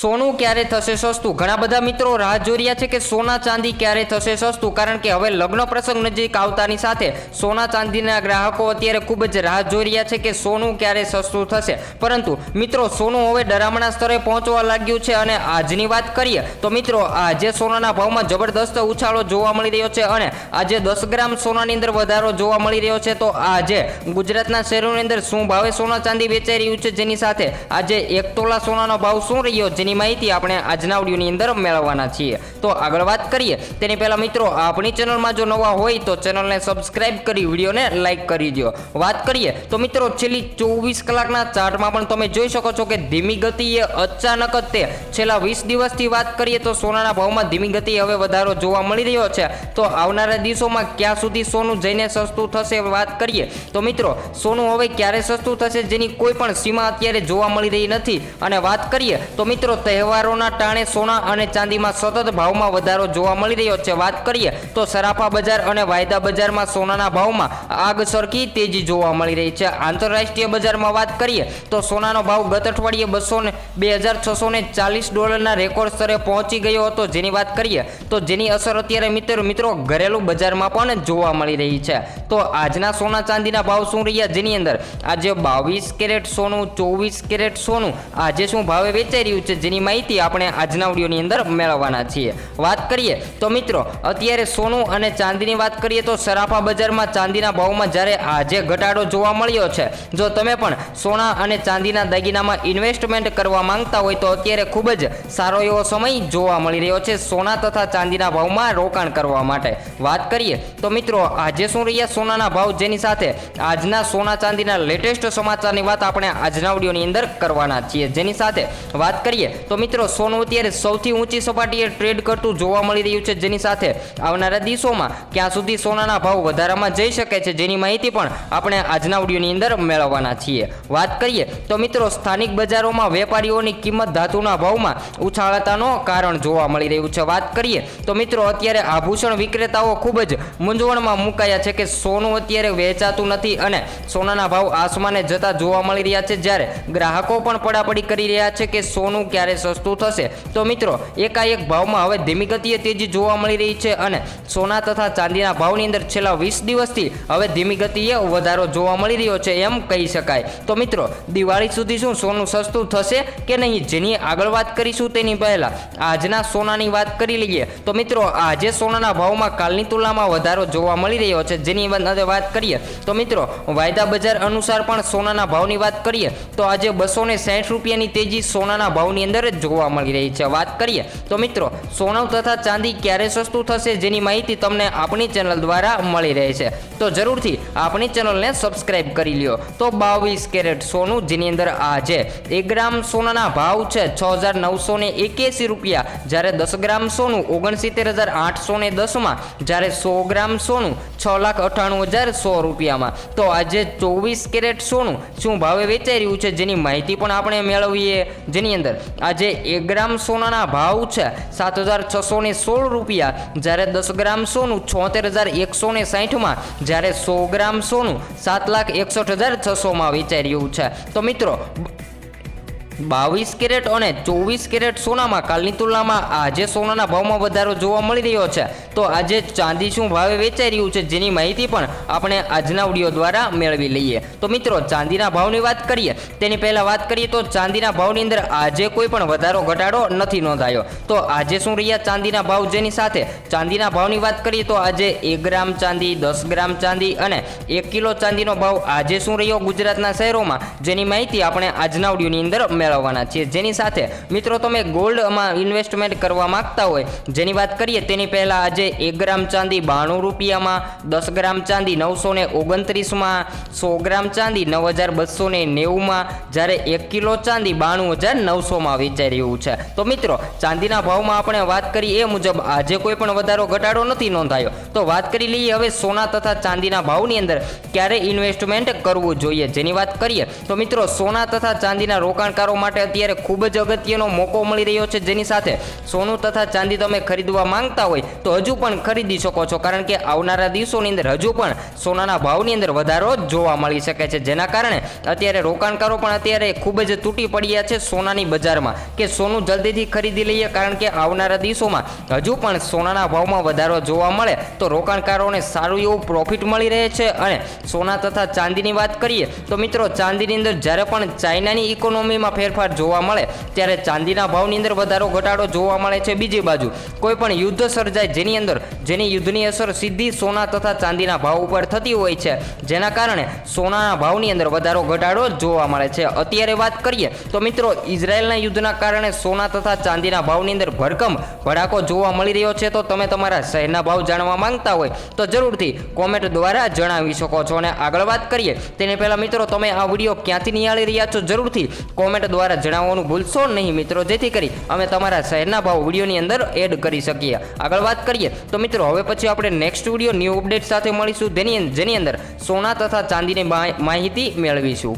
સોનું ક્યારે થશે સસ્તું? ઘણા બધા મિત્રો રાહ જોઈ રહ્યા છે કે સોના ચાંદી ક્યારે થશે સસ્તું? કારણ કે હવે લગ્ન પ્રસંગ નજીક આવતાની સાથે સોના ચાંદીના ગ્રાહકો અત્યારે ખૂબ જ રાહ જોઈ રહ્યા છે કે સોનું ક્યારે સસ્તું થશે. પરંતુ મિત્રો, સોનું હવે ડરામણા સ્તરે પહોંચવા લાગ્યું છે અને આજની વાત કરીએ તો મિત્રો, આજે સોનાના ભાવમાં જબરદસ્ત ઉછાળો જોવા મળી રહ્યો છે અને આજે દસ ગ્રામ સોનાની અંદર વધારો જોવા મળી રહ્યો છે. તો આજે ગુજરાતના શહેરોની અંદર શું ભાવે સોના ચાંદી વેચાઈ રહ્યું છે? જેની સાથે આજે એક તોલા સોનાનો ભાવ શું રહ્યો? જેની માહિતી આપણે આજના ઓડિયોની અંદર મેળવવાના છીએ. તો આગળ વાત કરીએ. તેની પહેલાં મિત્રો, આપણી ચેનલમાં જો નવા હોય તો ચેનલને સબસ્ક્રાઈબ કરી, વિડીયોને લાઇક કરી દો વાત કરીએ, તો મિત્રો, છેલ્લી ચોવીસ કલાકના ચાર્ટમાં પણ તમે જોઈ શકો છો કે ધીમી ગતિએ અચાનક જ તે છેલ્લા વીસ દિવસથી વાત કરીએ તો સોનાના ભાવમાં ધીમી ગતિએ હવે વધારો જોવા મળી રહ્યો છે. તો આવનારા દિવસોમાં ક્યાં સુધી સોનું જઈને સસ્તું થશે વાત કરીએ. તો મિત્રો, સોનું હવે ક્યારે સસ્તું થશે જેની કોઈ પણ સીમા અત્યારે જોવા મળી રહી નથી. અને વાત કરીએ, તો મિત્રો તહેવારોના ટાણે સોના અને ચાંદીમાં સતત ભાવમાં વધારો જોવા મળી રહ્યો છે. વાત કરીએ તો સરાફા બજાર અને વાયદા બજારમાં સોનાના ભાવમાં આગ સરખી તેજી જોવા મળી રહી છે. આંતરરાષ્ટ્રીય બજારમાં વાત કરીએ તો સોનાનો ભાવ ગત અઠવાડિયે બસો ને બે હજાર છસો ને ચાલીસ ડોલરના રેકોર્ડ સ્તરે પહોંચી ગયો હતો. જેની વાત કરીએ તો જેની અસર અત્યારે મિત્રો મિત્રો ઘરેલું બજારમાં પણ જોવા મળી રહી છે. તો આજના સોના ચાંદીના ભાવ શું રહ્યા જેની અંદર આજે બાવીસ કેરેટ સોનું, ચોવીસ કેરેટ સોનું આજે શું ભાવે વેચાઈ રહ્યું છે? જેની માહિતી આપણે આજના વિડીયોની અંદર મેળવવાના છીએ. વાત કરીએ તો મિત્રો, અત્યારે સોનું અને ચાંદીની વાત કરીએ તો સરાફા બજારમાં ચાંદીના ભાવમાં જ્યારે આજે ઘટાડો જોવા મળ્યો છે, જો તમે પણ સોના અને ચાંદીના દાગીનામાં ઇન્વેસ્ટમેન્ટ કરવા માંગતા હોય તો અત્યારે ખૂબ જ સારો એવો સમય જોવા મળી રહ્યો છે સોના તથા ચાંદીના ભાવમાં રોકાણ કરવા માટે. વાત કરીએ તો મિત્રો, આજે શું રહ્યા સોનાના ભાવ? જેની સાથે આજના સોના ચાંદીના લેટેસ્ટ સમાચારની વાત આપણે આજના વિડીયોની અંદર કરવાના છીએ. જેની સાથે વાત કરીએ તો મિત્રો, સોનું અત્યારે સૌથી ઊંચી સપાટીએ ટ્રેડ કરતું જોવા મળી રહ્યું છે જેની સાથે આવનારા દિવસોમાં ક્યાં સુધી સોનાના ભાવ વધારામાં જઈ શકે છે જેની માહિતી પણ આપણે આજના વિડીયોની અંદર મેળવવાના છીએ. વાત કરીએ તો મિત્રો, સ્થાનિક બજારોમાં વેપારીઓની કિંમત ધાતુના ભાવમાં ઉછાળતાનો કારણ જોવા મળી રહ્યું છે. વાત કરીએ તો મિત્રો, અત્યારે આભૂષણ વિક્રેતાઓ ખૂબ જ મૂંઝવણમાં મુકાયા છે કે સોનું અત્યારે વેચાતું નથી અને સોનાના ભાવ આસમાને જતા જોવા મળી રહ્યા છે. જ્યારે ગ્રાહકો પણ પડાપડી કરી રહ્યા છે કે સોનું ક્યારે સસ્તું થશે. તો મિત્રો, એકાએક ભાવમાં હવે ધીમી ગતિએ તેજી જોવા મળી રહી છે અને સોના તથા ચાંદીના ભાવની અંદર છેલ્લા વીસ દિવસથી હવે ધીમી ગતિએ વધારો જોવા મળી રહ્યો છે એમ કહી શકાય. તો મિત્રો, દિવાળી સુધી શું સોનું સસ્તું થશે કે નહીં જેની આગળ વાત કરીશું તેની પહેલા. આજના સોનાની વાત કરી લઈએ. તો મિત્રો, આજે સોનાના ભાવમાં કાલની તુલનામાં વધારો જોવા મળી રહ્યો છે જેની અંદર વાત કરીએ. તો મિત્રો, વાયદા બજાર અનુસાર પણ સોનાના ભાવની વાત કરીએ. તો આજે બસો ને સાઠ રૂપિયાની તેજી સોનાના ભાવની અંદર જ જોવા મળી રહી છે. વાત કરીએ તો મિત્રો સોનું તથા ચાંદી ક્યારે સસ્તું થશે જેની માહિતી તમને આપણી ચેનલ દ્વારા મળી રહે છે. તો જરૂરથી આપણી ચેનલને સબસ્ક્રાઇબ કરી લ્યો. તો બાવીસ કેરેટ સોનું, જેની અંદર આજે એક ગ્રામ સોનાના ભાવ છે છ હજાર નવસો ને એક્યાસી રૂપિયા. જ્યારે દસ ગ્રામ સોનું ઓગણસિત્તેર હજાર આઠસો ને દસમાં, જ્યારે સો ગ્રામ સોનું છ લાખ અઠ્ઠાણું હજાર સો રૂપિયામાં. તો આજે ચોવીસ કેરેટ સોનું શું ભાવે વેચાઈ રહ્યું છે જેની માહિતી પણ આપણે મેળવીએ. જેની અંદર આજે એક ગ્રામ સોનાના ભાવ છે સાત હજાર છસો ને સોળ રૂપિયા. જ્યારે દસ ગ્રામ સોનું છોતેર હજાર એકસો ને સાહીઠમાં જ્યારે સો ગ્રામ સોનું સાત લાખ એકસઠ હજાર છસોમાં વેચાઈ રહ્યું છે. તો મિત્રો બાવીસ કેરેટ અને ચોવીસ કેરેટ સોનામાં કાલની તુલનામાં આજે સોનાના ભાવમાં વધારો જોવા મળી રહ્યો છે. તો આજે ચાંદી શું ભાવે વેચાઈ રહ્યું છે જેની માહિતી પણ આપણે આજના વીડિયો દ્વારા મેળવી લઈએ. તો મિત્રો, ચાંદીના ભાવની વાત કરીએ. તેની પહેલાં વાત કરીએ તો ચાંદીના ભાવની અંદર આજે કોઈ પણ વધારો, ઘટાડો નથી નોંધાયો. તો આજે શું રહ્યા ચાંદીના ભાવ જેની સાથે? ચાંદીના ભાવની વાત કરીએ તો આજે એક ગ્રામ ચાંદી, દસ ગ્રામ ચાંદી અને એક કિલો ચાંદીનો ભાવ આજે શું રહ્યો ગુજરાતના શહેરોમાં? જેની માહિતી આપણે આજના વિડીયોની અંદર મેળવવાના છીએ. જેની સાથે મિત્રો તમે ગોલ્ડમાં ઇન્વેસ્ટમેન્ટ કરવા માંગતા હોય, જેની વાત કરીએ તેની પહેલાં આજે એક ગ્રામ ચાંદી બાણું રૂપિયામાં, દસ ગ્રામ ચાંદી નવસો ને ઓગણત્રીસમાં, સો ગ્રામ ચાંદી નવ હજાર બસો ને નેવુંમાં, જ્યારે એક કિલો ચાંદી બાણું હજાર નવસોમાં વેચાઈ રહ્યું છે. તો મિત્રો, ચાંદીના ભાવમાં આપણે વાત કરી એ મુજબ આજે કોઈ પણ વધારો, ઘટાડો નથી નોંધાયો. તો વાત કરી લઈએ હવે સોના તથા ચાંદીના ભાવની અંદર ક્યારે ઇન્વેસ્ટમેન્ટ કરવું જોઈએ? જેની વાત કરીએ તો મિત્રો, સોના તથા ચાંદીના રોકાણકારો માટે અત્યારે ખૂબ જ અગત્યનો મોકો મળી રહ્યો છે જેની સાથે સોનું તથા ચાંદી તમે ખરીદવા માંગતા હોય તો હજુ પણ ખરીદી શકો છો. કારણ કે આવનારા દિવસોની અંદર હજુ પણ સોનાના ભાવની અંદર વધારો જોવા મળી શકે છે. જેના કારણે અત્યારે રોકાણકારો પણ અત્યારે ખૂબ જ તૂટી પડ્યા છે સોનાની બજારમાં કે સોનું જલ્દીથી ખરીદી લઈએ. કારણ કે આવનારા દિવસોમાં હજુ પણ સોનાના ભાવમાં વધારો જોવા મળે તો રોકાણકારોને સારું એવું પ્રોફિટ મળી રહે છે. અને સોના તથા ચાંદીની વાત કરીએ તો મિત્રો ચાંદીની અંદર જ્યારે પણ ચાઇનાની ઇકોનોમીમાં ફેરફાર જોવા મળે ત્યારે ચાંદીના ભાવની અંદર વધારો ઘટાડો જોવા મળે છે બીજી બાજુ. કોઈ પણ યુદ્ધ સર્જાય જેની અંદર, જેની યુદ્ધની અસર સીધી સોના તથા ચાંદીના ભાવ ઉપર થતી હોય છે. જેના કારણે સોનાના ભાવની અંદર વધારો ઘટાડો જોવા મળે છે. અત્યારે વાત કરીએ તો મિત્રો, ઇઝરાયલના યુદ્ધના કારણે સોના તથા ચાંદીના ભાવની અંદર ભરકમ ભડાકો જોવા મળી રહ્યો છે. તો તમે તમારા શહેરના ભાવ જાણવા માંગતા હોય તો જરૂરથી કોમેન્ટ દ્વારા જણાવી શકો છો. અને આગળ વાત કરીએ, તેને પહેલાં મિત્રો, તમે આ વીડિયો ક્યાંથી નિહાળી રહ્યા છો? જરૂરથી કોમેન્ટ દ્વારા જણાવવાનું ભૂલશો નહીં મિત્રો. જેથી કરી અમે તમારા શહેરના ભાવ વિડીયોની અંદર એડ કરી શકીએ. આગળ વાત કરીએ તો મિત્રો, હવે પછી આપણે નેક્સ્ટ વીડિયો ન્યૂ અપડેટ સાથે મળીશું. જેની જેની અંદર સોના તથા ચાંદીની માહિતી મેળવીશું.